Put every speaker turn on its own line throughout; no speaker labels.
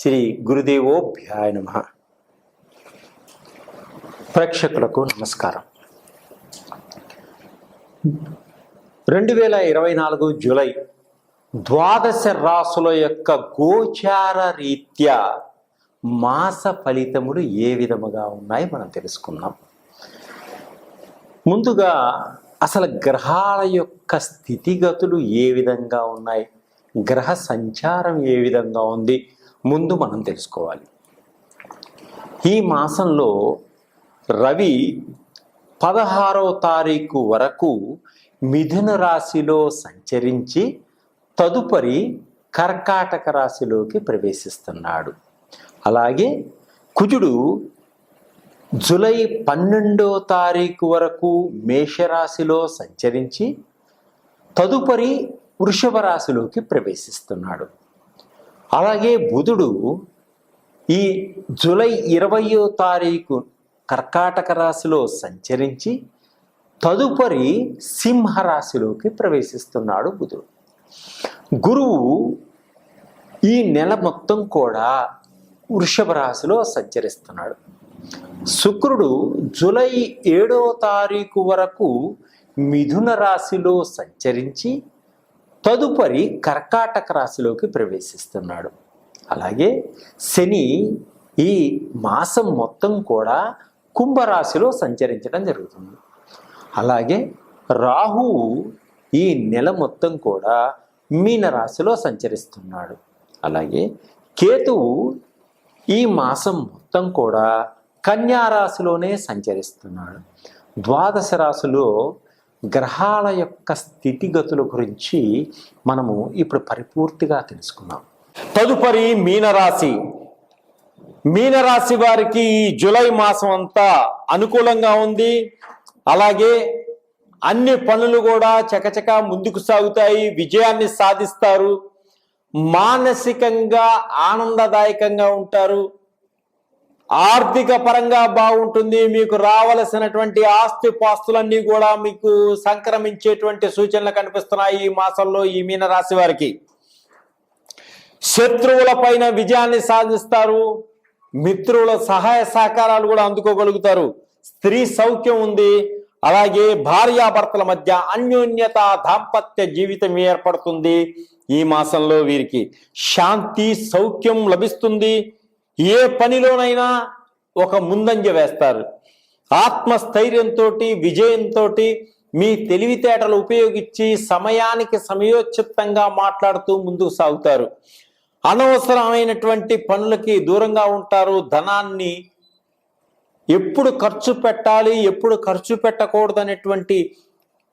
శ్రీ గురుదేవోభ్యాయ నమ. ప్రేక్షకులకు నమస్కారం. రెండు వేల ఇరవై నాలుగు జూలై ద్వాదశ రాసుల యొక్క గోచార రీత్యా మాస ఫలితములు ఏ విధముగా ఉన్నాయి మనం తెలుసుకుందాం. ముందుగా అసలు గ్రహాల యొక్క స్థితిగతులు ఏ విధంగా ఉన్నాయి? గ్రహ సంచారం ఏ విధంగా ఉంది? ముందు మనం తెలుసుకోవాలి. ఈ మాసంలో రవి పదహారవ తారీఖు వరకు మిథున రాశిలో సంచరించి తదుపరి కర్కాటక రాశిలోకి ప్రవేశిస్తున్నాడు. అలాగే కుజుడు జులై పన్నెండో తారీఖు వరకు మేషరాశిలో సంచరించి తదుపరి వృషభ రాశిలోకి ప్రవేశిస్తున్నాడు. అలాగే బుధుడు ఈ జూలై ఇరవయో తారీఖు కర్కాటక రాశిలో సంచరించి తదుపరి సింహరాశిలోకి ప్రవేశిస్తున్నాడు బుధుడు. గురువు ఈ నెల మొత్తం కూడా వృషభ రాశిలో సంచరిస్తున్నాడు. శుక్రుడు జూలై ఏడో తారీఖు వరకు మిథున రాశిలో సంచరించి తదుపరి కర్కాటక రాశిలోకి ప్రవేశిస్తున్నాడు. అలాగే శని ఈ మాసం మొత్తం కూడా కుంభరాశిలో సంచరించడం జరుగుతుంది. అలాగే రాహువు ఈ నెల మొత్తం కూడా మీనరాశిలో సంచరిస్తున్నాడు. అలాగే కేతువు ఈ మాసం మొత్తం కూడా కన్యా రాశిలోనే సంచరిస్తున్నాడు. ద్వాదశ రాశిలో గ్రహాల యొక్క స్థితిగతుల గురించి మనము ఇప్పుడు పరిపూర్తిగా తెలుసుకున్నాం తదుపరి మీనరాశి. మీనరాశి వారికి ఈ జూలై మాసం అంతా అనుకూలంగా ఉంది. అలాగే అన్ని పనులు కూడా చకచక ముందుకు సాగుతాయి. విజయాన్ని సాధిస్తారు. మానసికంగా ఆనందదాయకంగా ఉంటారు. ఆర్థిక పరంగా బాగుంటుంది మీకు రావలసినటువంటి ఆస్తి పాస్తులన్నీ కూడా మీకు సంక్రమించేటువంటి సూచనలు కనిపిస్తున్నాయి ఈ మాసంలో ఈ మీన రాశి వారికి. శత్రువుల పైన విజయాన్ని సాధిస్తారు మిత్రుల సహాయ సహకారాలు కూడా అందుకోగలుగుతారు. స్త్రీ సౌఖ్యం ఉంది అలాగే భార్యాభర్తల మధ్య అన్యోన్యత దాంపత్య జీవితం ఏర్పడుతుంది ఈ మాసంలో వీరికి. శాంతి సౌఖ్యం లభిస్తుంది ఏ పనిలోనైనా ఒక ముందంజ వేస్తారు. ఆత్మస్థైర్యంతో విజయంతో మీ తెలివితేటలు ఉపయోగించి సమయానికి సమయోచితంగా మాట్లాడుతూ ముందుకు సాగుతారు. అనవసరమైనటువంటి పనులకి దూరంగా ఉంటారు. ధనాన్ని ఎప్పుడు ఖర్చు పెట్టాలి ఎప్పుడు ఖర్చు పెట్టకూడదు అనేటువంటి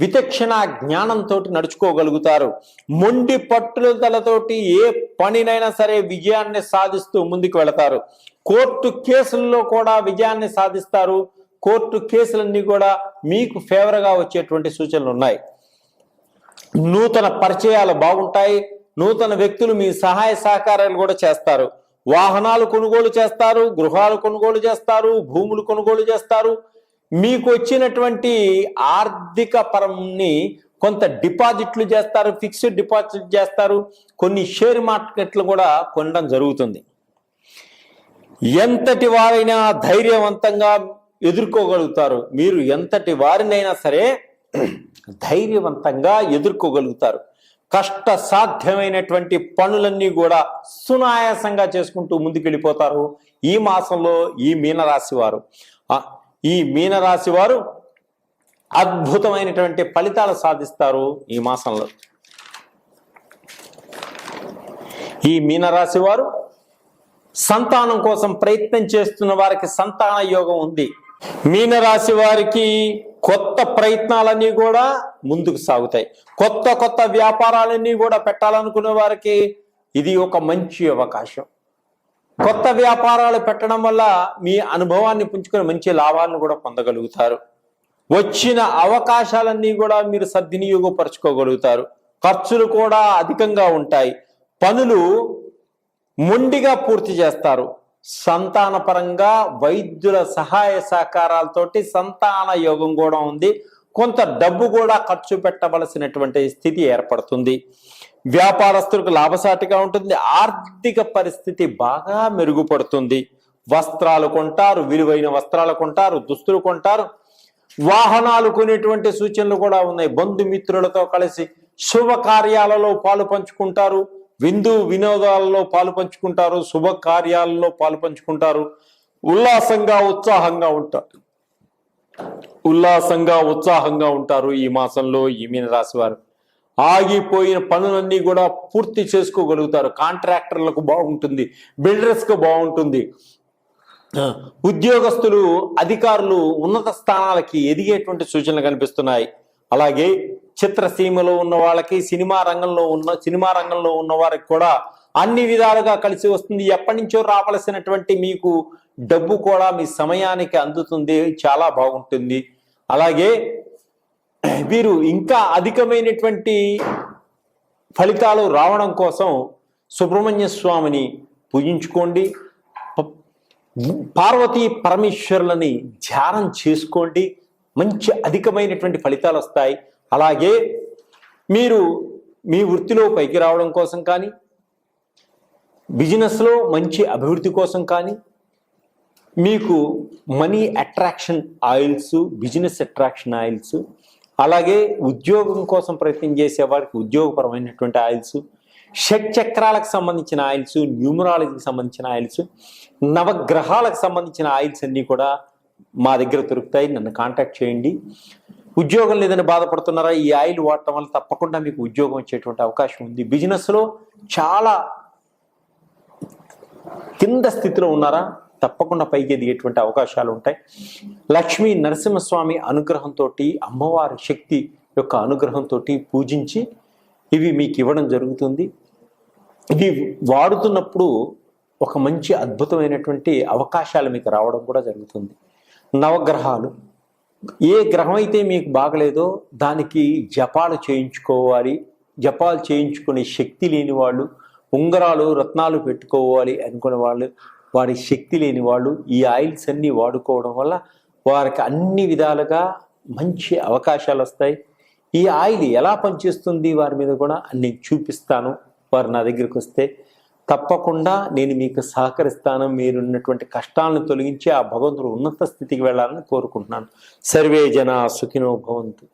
విచక్షణ జ్ఞానంతో నడుచుకోగలుగుతారు. మొండి పట్టుదలతోటి ఏ పనినైనా సరే విజయాన్ని సాధిస్తూ ముందుకు వెళతారు. కోర్టు కేసుల్లో కూడా విజయాన్ని సాధిస్తారు. కోర్టు కేసులన్నీ కూడా మీకు ఫేవర్గా వచ్చేటువంటి సూచనలు ఉన్నాయి. నూతన పరిచయాలు బాగుంటాయి. నూతన వ్యక్తులు మీ సహాయ సహకారాలు కూడా చేస్తారు. వాహనాలు కొనుగోలు చేస్తారు గృహాలు కొనుగోలు చేస్తారు భూములు కొనుగోలు చేస్తారు. మీకు వచ్చినటువంటి ఆర్థిక పరంని కొంత డిపాజిట్లు చేస్తారు ఫిక్స్డ్ డిపాజిట్ చేస్తారు కొన్ని షేర్ మార్కెట్లు కూడా కొనడం జరుగుతుంది. ఎంతటి వారైనా ధైర్యవంతంగా ఎదుర్కోగలుగుతారు. మీరు ఎంతటి వారినైనా సరే ధైర్యవంతంగా ఎదుర్కోగలుగుతారు. కష్ట సాధ్యమైనటువంటి పనులన్నీ కూడా సునాయాసంగా చేసుకుంటూ ముందుకెళ్ళిపోతారు. ఈ మాసంలో ఈ మీనరాశి వారు. ఈ మీనరాశి వారు అద్భుతమైనటువంటి ఫలితాలు సాధిస్తారు ఈ మాసంలో. ఈ మీనరాశి వారు సంతానం కోసం ప్రయత్నం చేస్తున్న వారికి సంతాన యోగం ఉంది. మీనరాశి వారికి కొత్త ప్రయత్నాలన్నీ కూడా ముందుకు సాగుతాయి. కొత్త కొత్త వ్యాపారాలన్నీ కూడా పెట్టాలనుకునే వారికి ఇది ఒక మంచి అవకాశం. కొత్త వ్యాపారాలు పెట్టడం వల్ల మీ అనుభవాన్ని పుంజుకొని మంచి లాభాలను కూడా పొందగలుగుతారు. వచ్చిన అవకాశాలన్నీ కూడా మీరు సద్వినియోగపరచుకోగలుగుతారు. ఖర్చులు కూడా అధికంగా ఉంటాయి. పనులు మొండిగా పూర్తి చేస్తారు. సంతానపరంగా వైద్యుల సహాయ సహకారాలతోటి సంతాన యోగం కూడా ఉంది. కొంత డబ్బు కూడా ఖర్చు పెట్టవలసినటువంటి స్థితి ఏర్పడుతుంది. వ్యాపారస్తులకు లాభసాటిగా ఉంటుంది. ఆర్థిక పరిస్థితి బాగా మెరుగుపడుతుంది. వస్త్రాలు కొంటారు విలువైన వస్త్రాలు కొంటారు దుస్తులు కొంటారు. వాహనాలు కొనేటువంటి సూచనలు కూడా ఉన్నాయి. బంధుమిత్రులతో కలిసి శుభ కార్యాలలో పాలు పంచుకుంటారు. విందు వినోదాలలో పాలు పంచుకుంటారు. శుభకార్యాలలో పాలు పంచుకుంటారు. ఉల్లాసంగా ఉత్సాహంగా ఉంటారు. ఉల్లాసంగా ఉత్సాహంగా ఉంటారు ఈ మాసంలో ఈ మీన రాశి వారు. ఆగిపోయిన పనులన్నీ కూడా పూర్తి చేసుకోగలుగుతారు. కాంట్రాక్టర్లకు బాగుంటుంది బిల్డర్స్కు బాగుంటుంది. ఉద్యోగస్తులు అధికారులు ఉన్నత స్థానాలకి ఎదిగేటువంటి సూచనలు కనిపిస్తున్నాయి. అలాగే చిత్రసీమలో ఉన్న వాళ్ళకి సినిమా రంగంలో ఉన్న సినిమా రంగంలో ఉన్న వారికి కూడా అన్ని విధాలుగా కలిసి వస్తుంది. ఎప్పటి నుంచో రావలసినటువంటి మీకు డబ్బు కూడా మీ సమయానికి అందుతుంది చాలా బాగుంటుంది. అలాగే వీరు ఇంకా అధికమైనటువంటి ఫలితాలు రావడం కోసం సుబ్రహ్మణ్య స్వామిని పూజించుకోండి. పార్వతీ పరమేశ్వరులని ధ్యానం చేసుకోండి. మంచి అధికమైనటువంటి ఫలితాలు వస్తాయి. అలాగే మీరు మీ వృత్తిలో పైకి రావడం కోసం కానీ బిజినెస్లో మంచి అభివృద్ధి కోసం కానీ మీకు money attraction oils business attraction oils అలాగే ఉద్యోగం కోసం ప్రయత్నం చేసేవాడికి ఉద్యోగపరమైనటువంటి ఆయిల్స్ షట్ చక్రాలకు సంబంధించిన ఆయిల్స్ న్యూమరాలజీకి సంబంధించిన ఆయిల్స్ నవగ్రహాలకు సంబంధించిన ఆయిల్స్ అన్నీ కూడా మా దగ్గర దొరుకుతాయి. నన్ను కాంటాక్ట్ చేయండి. ఉద్యోగం లేదని బాధపడుతున్నారా? ఈ ఆయిల్ వాడటం వల్ల తప్పకుండా మీకు ఉద్యోగం వచ్చేటువంటి అవకాశం ఉంది. బిజినెస్లో చాలా కింద స్థితిలో ఉన్నారా? తప్పకుండా పైకి ఎదిగేటువంటి అవకాశాలు ఉంటాయి. లక్ష్మీ నరసింహస్వామి అనుగ్రహంతో అమ్మవారి శక్తి యొక్క అనుగ్రహంతో పూజించి ఇవి మీకు ఇవ్వడం జరుగుతుంది. ఇవి వాడుతున్నప్పుడు ఒక మంచి అద్భుతమైనటువంటి అవకాశాలు మీకు రావడం కూడా జరుగుతుంది. నవగ్రహాలు. ఏ గ్రహం అయితే మీకు బాగలేదో దానికి జపాలు చేయించుకోవాలి. జపాలు చేయించుకునే శక్తి లేని వాళ్ళు ఉంగరాలు రత్నాలు పెట్టుకోవాలి అనుకునే వాళ్ళు వారి శక్తి లేని వాళ్ళు ఈ ఆయిల్స్ అన్నీ వాడుకోవడం వల్ల వారికి అన్ని విధాలుగా మంచి అవకాశాలు వస్తాయి. ఈ ఆయిల్ ఎలా పనిచేస్తుంది వారి మీద కూడా అన్ని చూపిస్తాను. వారు నా దగ్గరికి వస్తే తప్పకుండా నేను మీకు సహకరిస్తాను. మీరున్నటువంటి కష్టాలను తొలగించి ఆ భగవంతుడు ఉన్నత స్థితికి వెళ్ళాలని కోరుకుంటున్నాను. సర్వే జన సుఖినో భవంతు.